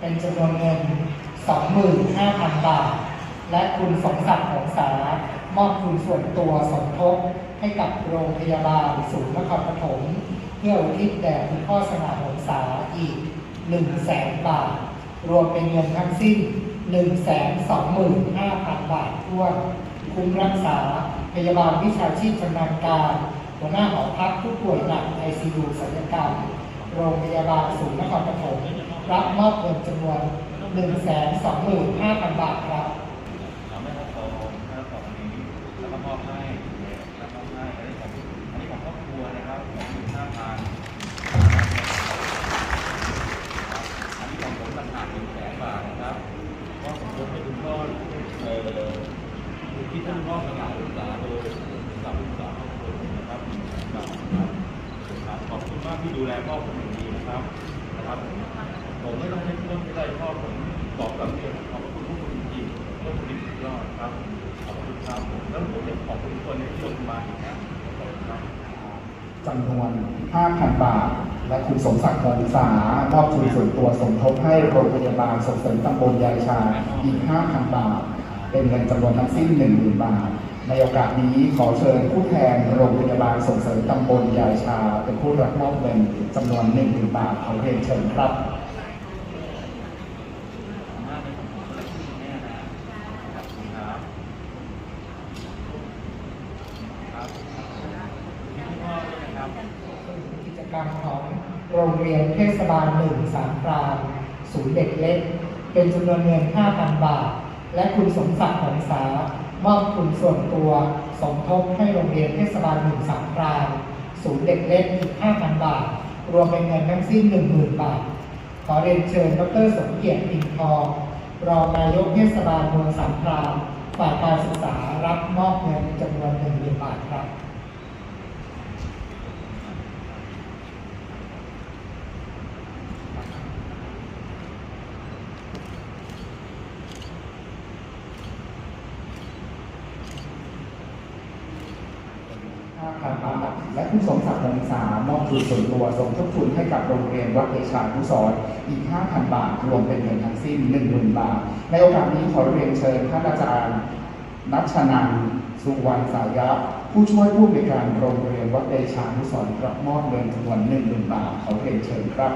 เป็นจำนวนเงิน 25,000 บาท และคุณสมศักดิ์หงษามอบทุนส่วนตัวสมทบให้กับโรงพยาบาลศูนย์นครปฐมเพื่ออุทิศแด่คุณพ่อสง่าหงษาอีก 1 0 0 0 0แสนบาท รวมเป็นเงินทั้งสิ้น 125,000 บาททั่วคุ้มรักษาพยาบาลวิชาชีพชำนาญการ หัวหน้าหอพักผู้ป่วยหนัก ICU ศัลยกรรมโรงพยาบาลศูนย์นครปฐม รับมอบเงินจำนวน 125,000 บาทครับ เราไม่รับซองไม่รับซองนี้แล้วก็มอบให้แล้วก็มอบให้อันนี้ของอันนี้ของครอบครัวนะครับของคุณห้าพันอันนี้ของผมต่างหากหนึ่งแสนบาทนะครับก็สมทบให้คุณพ่อเอ่อคุณที่ท่านพ่อสง่าศึกษาโดยกับศึกษาครอบครัวนะครับหนึ่งแสนะครับครับขอบคุณมากที่ดูแลพ่อผมอย่างดีนะครับนะครับ ผมไม่ต้องให้เรื่องไม่ได้พ่อผมบอกกับเรียนขอบคุณทุกคนจริงๆทุกคนจริงสุดยอดครับขอบคุณครับแล้วผมจะขอบคุณทุกคนที่ลงมาอีกนะขอบคุณครับจำนวน 5,000 บาท และคุณสมศักดิ์หงษามอบทุนส่วนตัวสมทบให้โรงพยาบาลส่งเสริมตำบลยายชาอีก 5,000 บาท เป็นเงินจำนวนทั้งสิ้น 10,000 บาท ในโอกาสนี้ขอเชิญผู้แทนโรงพยาบาลส่งเสริมตำบลยายชา เป็นผู้รับมอบเงินจำนวน 10,000 บาทขอเรียนเชิญครับ มากเลยผมขอบคุณแม่นะขอบคุณครับครับที่พ่อด้วยนะครับ กรรมของโรงเรียนเทศบาลหนึ่งสามพรานศูนย์เด็กเล็ก เป็นจำนวนเงิน 5,000 บาท และคุณสมศักดิ์หงษามอบทุนส่วนตัวสมทบให้โรงเรียนเทศบาลหนึ่งสามพรานศูนย์เด็กเล็กอีก 5,000 บาท รวมเป็นเงินทั้งสิ้น 10,000 บาท ขอเรียนเชิญดรสมเกียรติปิ่นทองรองนายกเทศบาลเมืองสามพรานฝ่ายการศึกษารับมอบเงินจำนวน 10,000 บาทครับ 5,000บาทและคุณสมศักดิ์วงศามอบทุนส่วนตัวสมทบทุนให้กับโรงเรียนวัดเดชานุสรอีก 5,000 บาท รวมเป็นเงินทั้งสิ้น 10,000 บาท ในโอกาสนี้ขอเรียนเชิญท่านอาจารย์ นัชนันสุวรรณสายะผู้ช่วยผู้อำนวยการโรงเรียนวัดเดชานุสรณ์รับมอบเงินจำนวน10,000 บาทขอเรียนเชิญครับ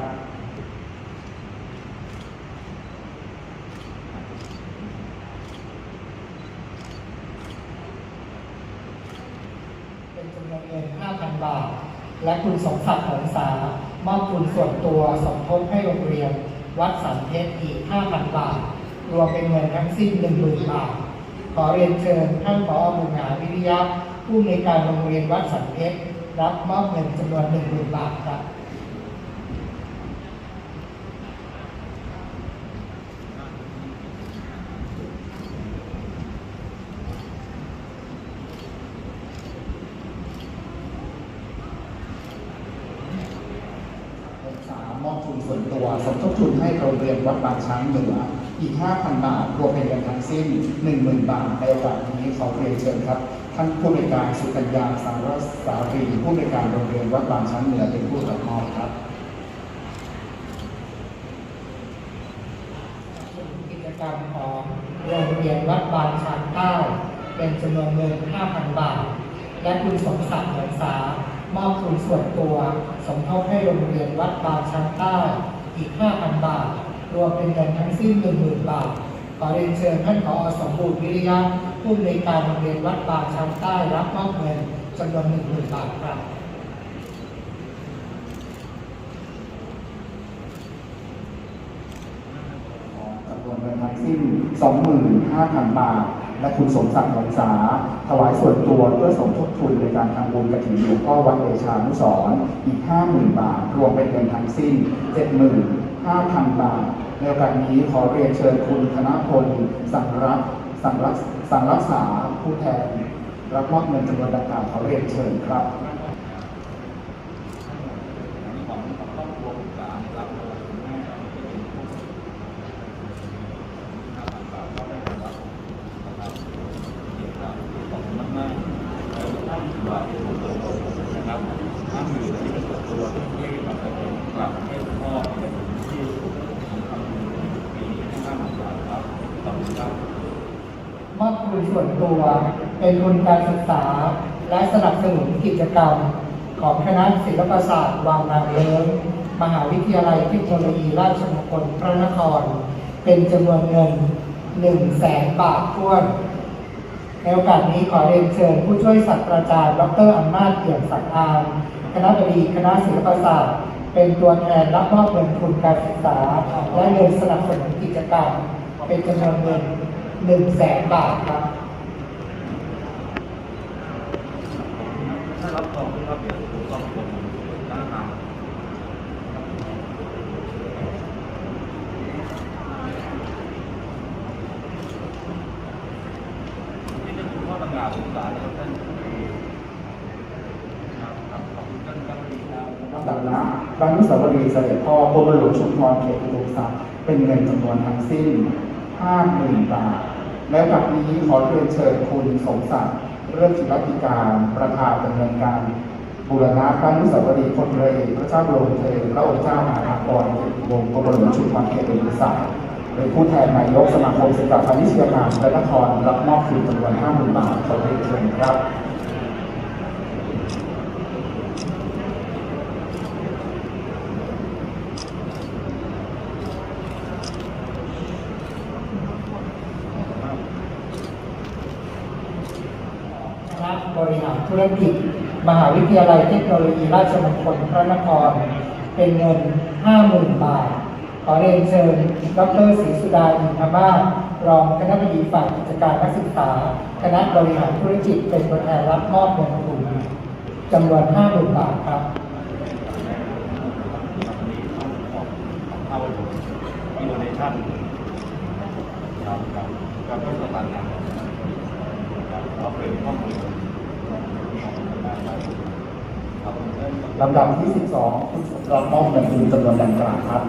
เป็นจำน วงเงิน 5,000 บาท และคุณสมศักดิ์หงษามอบทุนส่วนตัวสมทบให้โรงเรียน วัดสันเพชรอีก 5,000 บาท รวมเป็นเงินทั้งสิ้น 10,000 บาท ขอเรียนเชิญท่านผอบุญหาวิริยะผู้ในการโรงเรียนวัดสันเพชรรับมอบเงินจำนวน 10,000 บาทครับ องศามอบทุน ส่วนตัวสมทบทุนให้โรงเรียนวัดบางช้างเหนืออีก 5,000 บาท รวมเป็นเงินทั้งสิ้น 10,000 บาท ในโอกาสนี้ขอเรียนเชิญครับ ท่านผู้ในการสุกัญญาสารสารีผู้ในวยการโรงเรียนวัดบางช้างเหนือเป็นผู้รับมอบครับกิจกรรมของโรงเรียนวัดบางช้างใต้เป็นจำนวนเงิน 5,000 บาท และคุณสมศักดิ์เหมือนสามอบทุนส่วนตัว สมทบให้โรงเรียนวัดบางช้างใต้ อีก 5,000 บาท รวมเป็นเงินทั้งสิ้น 10,000 บาท ขอเรียนเชิญท่านผอสมบูรณ์วิริยะผู้อำนวยการโรงเรียนวัดบางช้างใต้รับมอบเงินจำนวน10,000 บาทครับจำนวนเงินทั้งสิ้น 25,000 บาท และคุณสมศักดิ์หงษาถวายส่วนตัวเพื่อสมทบทุนในการทำบุญกระถิ่นหลวงพ่อวัดเดชานุสรอีก 50,000 บาท รวมเป็นเงินทั้งสิ้น 75,000 บาทในโอกาสนี้ขอเรียนเชิญคุณธนพลสังรักสังรักสังรักษาผู้แทนรับมอบเงินจำนวนดังกล่าวขอเรียนเชิญครับ อันนี้ของของครอบครัวผมสามรับโดยคุณแม่เราเป็นผู้ห้าพันบาทก็ได้รับนะครับเกี่ยวกับขอบคุณมากๆแล้วท่านบาทนะครับท่านอยู่ที่เป็นตัวที่แบบกลับให้พ่อเป็นที่ผมทำ มอบคุณส่วนตัวเป็นทุนการศึกษา และสนับสนุนกิจกรรม ของคณะศิลปศาสตร์วางนางเลิ้งมหาวิทยาลัยเทคโนโลยีราชมงคลพระนคร เป็นจำนวนเงิน1 0 0 0 0แสนบาทท้วนในโอกาสนี้ขอเรียนเชิญผู้ช่วยศาสตราจารย์ ดรอำนาจเปี่ยมศักดิ์อามคณะบดีคณะศิลปศาสตร์ เป็นตัวแทนรับมอบเงินทุนการศึกษา และเงินสนับสนุนกิจกรรม เป็นจำนวนเงิน1 0 0 0 0แสนบาทครับถ้ารับรองด้วรับเดี๋ยวผมต้องผมตั้งทางนี่เป็นคุณพ่อต่างงานศึกษานะครับท่านครับครับขอบคุณท่านครับดีครับลำดับละพระนุสาวรีย์เสด็จพ่อกรมหลวงชุมพรเขตอุดมศักดิ์เป็นเงินจำนวนทั้งสิ้น 50,000บาท และกับนี้ขอเรียนเชิญคุณสมศักดิ์เรื่องศิลปิการประธานดำเนินการบูรณะพระนุสาวรีย์คนเรือเอกพระเจ้าบรมเธอพระองค์เจ้าอาภากรเกียรติวงกรมหลวงชุมพรเขตอุดมศักดิ์เป็นผู้แทนนายกสมาคมศิลปะพานิชยการและนครรับมอบคืนจำนวน50,000บาทขอเรียนเชิญครับ คณะบริหาร ธุรกิจ มหาวิทยาลัยเทคโนโลยีราชมงคลพระนคร เป็นเงิน 50,000 บาท ขอเรียนเชิญดรศรีสุดาอินทมาศรองคณะบดีฝ่ายกิจการนักศึกษา คณะบริหารธุรกิจเป็นตัวแทนรับมอบเงินทุนจำนวน 50,000 บาทครับอินโดนีเซียครับครับครับก็สถานการณ์ครับเราเป็นข้อมูลครับ ลำดับที่ 12คุณสมรองมอบเงินทุนจำนวนดังกล่าวครับ